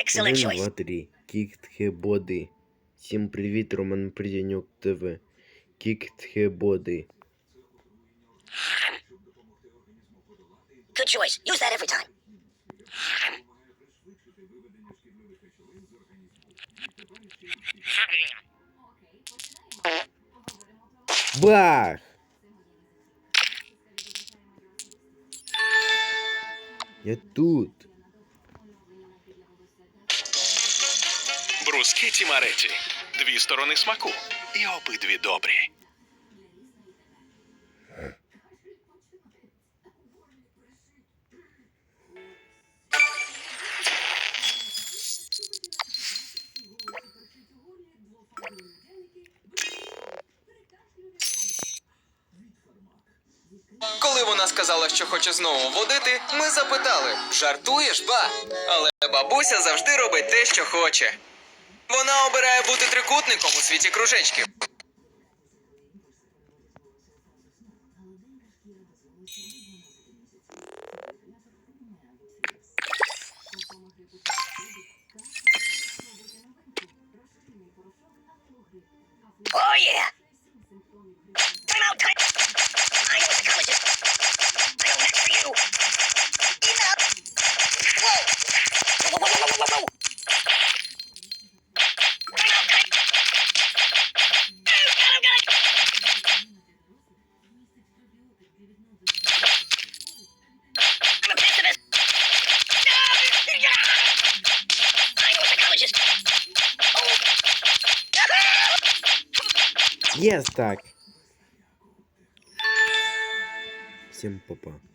Excellent Один, choice. два, три. Кіктхебоди. Всім привіт, Роман Придянюк ТВ. Кіктхебоди. Good choice. Use that every time. Бах! Я тут. Брускеті Мареті. Дві сторони смаку. І обидві добрі. Коли вона сказала, що хоче знову водити, ми запитали: жартуєш, ба? Але бабуся завжди робить те, що хоче. Вона обирає бути трикутником у світі кружечків. Oh yeah. Єс так. Всім папа.